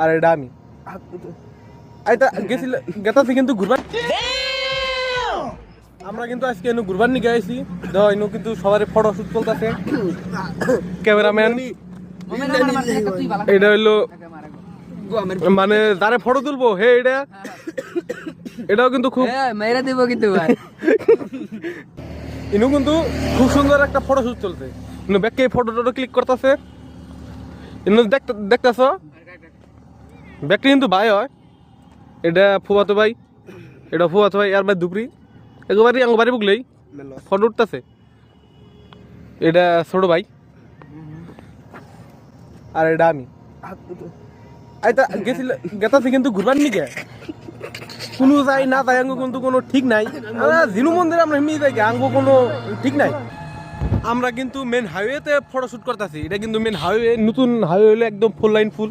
আর এটা আমি। আইতা গেছিল গেতাছি কিন্তু ঘুরবার। আমরা কিন্তু আজকে এনু ঘুরবার নিকে আইছি। দেখো এনু কিন্তু সবার ফটো শুট চলতেছে। ক্যামেরাম্যান এটা হইল মানে যারে ফটো তুলবো। হে এটা? এটাও কিন্তু খুব মেয়েরা দিব কিন্তু ইনু কিন্তু খুব সুন্দর একটা ফটো শুট চলছে। ইনু ব্যাককে ফটো টটো ক্লিক করতেছে। ইনু দেখতে দেখতেছ? ব্যাকটি কিন্তু ভাই হয়। এটা ফুয়াতো ভাই এটা ফুয়াতো ভাই আর ভাই দুপুরি একবারই আঙ্গ বাড়ি বুকলেই। ফটো উঠতেছে। এটা ছোট ভাই। আর এটা আমি। আইতা গেছিল গেতাছি কিন্তু ঘুরবার নিকে। কোনো যাই না যাই আঙ্গ কিন্তু কোনো ঠিক নাই। আমরা ঝিনু মন্দিরে আমরা এমনি যাই আঙ্গ কোনো ঠিক নাই। আমরা কিন্তু মেন হাইওয়েতে ফটো শুট করতেছি। এটা কিন্তু মেন হাইওয়ে নতুন হাইওয়ে হলে একদম ফুল লাইন ফুল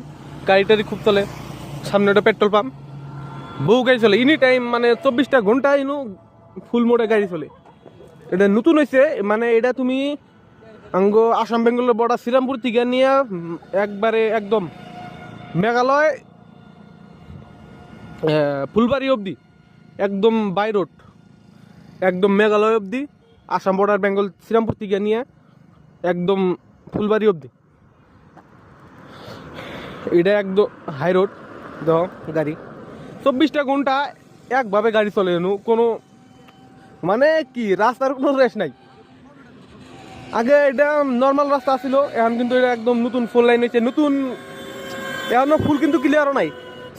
গাড়ি টাড়ি খুব চলে সামনে একটা পেট্রোল পাম্প। বহু গাড়ি চলে। এনি টাইম মানে চব্বিশটা ঘণ্টা ইনু ফুল মোড়ে গাড়ি চলে। এটা নতুন হয়েছে মানে এটা তুমি আঙ্গ আসাম, বেঙ্গলের বর্ডার শ্রীরামপুর থেকে নিয়ে একবারে একদম মেঘালয় ফুলবাড়ি অবধি, একদম বাই রোড একদম মেঘালয় অবধি, আসাম বর্ডার বেঙ্গল, শ্রীরামপুর থেকে নিয়ে একদম ফুলবাড়ি অবধি। এটা একদম হাই রোড দেখ গাড়ি। চব্বিশটা ঘণ্টা একভাবে গাড়ি চলে নু কোনো মানে কি, রাস্তার কোনো রেস নাই। আগে এটা নর্মাল রাস্তা ছিল, এখন কিন্তু এটা একদম নতুন ফুল লাইন হয়েছে, নতুন, এখনও ফুল কিন্তু ক্লিয়ারও নাই।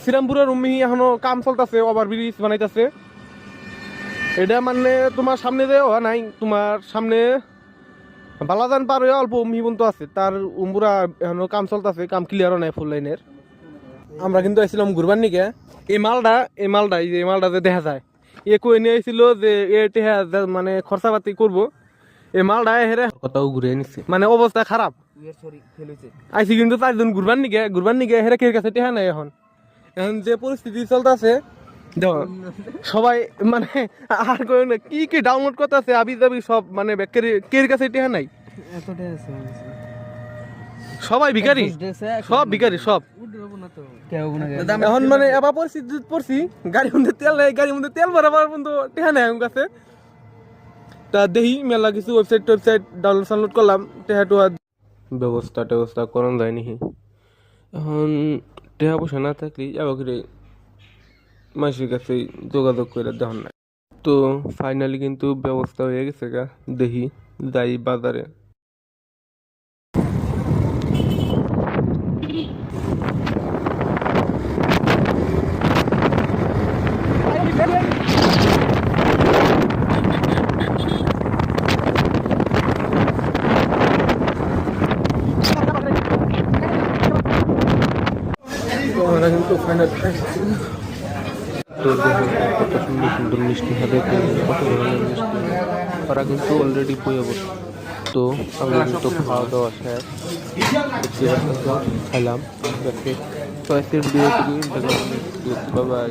শ্রীরামপুরের উমি এখনও কাম চলতেছে ওভার ব্রিজ বানাইতেছে। এটা মানে তোমার সামনে যে নাই, তোমার সামনে বালাদান পার হয়ে অল্প পর্যন্ত আছে তার উমপুরা এখনও কাম চলতেছে কাম ক্লিয়ারও নাই ফুল লাইনের আমরা কিন্তু আসছিলাম ঘুরবার নিকে এই মালটা এই মালটা এই যে এই মালটা যে দেখা যায় এ কই নিয়ে আইছিল যে এ টেহা যে মানে খরচাপাতি করব এই মালটা হেরে কোথাও ঘুরে নিচ্ছে মানে অবস্থা খারাপ। আইসি কিন্তু চারজন ঘুরবার নিকে ঘুরবার নিকে হেরে কে কাছে টেহা নাই এখন। এখন যে পরিস্থিতি চলতেছে সবাই মানে আর কই না কি কি ডাউনলোড করতেছে আবি যাবি সব মানে বেকের কের কাছে টেহা নাই? সবাই ভিখারি? সব ভিখারি সব। এখন মানে এবার পরিস্থিতি পড়ছি গাড়ির মধ্যে তেল নেই গাড়ির মধ্যে তেল ভরাবার বন্ধু টেহা নেই আমার কাছে। তা দেখি মেলা কিছু ওয়েবসাইট টোয়েবসাইট ডাউনলোড সাউনলোড করলাম টেহা টুহা ব্যবস্থা টেবস্থা করান যায় নাকি? এখন টেহা পয়সা না থাকলে যাব মাসির কাছে যোগাযোগ করে দেখান না তো ফাইনালি কিন্তু ব্যবস্থা হয়ে গেছে গা দেখি যাই বাজারে। কিন্তু ফাইনাল তো দেখুন কত সুন্দর সুন্দর মিষ্টি হাতে পেয়ে কত ধরনের মিষ্টি ওরা কিন্তু অলরেডি বয়ে বসে তো আমরা কিন্তু খাওয়া দাওয়া শেষ দেখতে পাচ্ছেন, খাইলাম তো আজকের ভিডিও বাই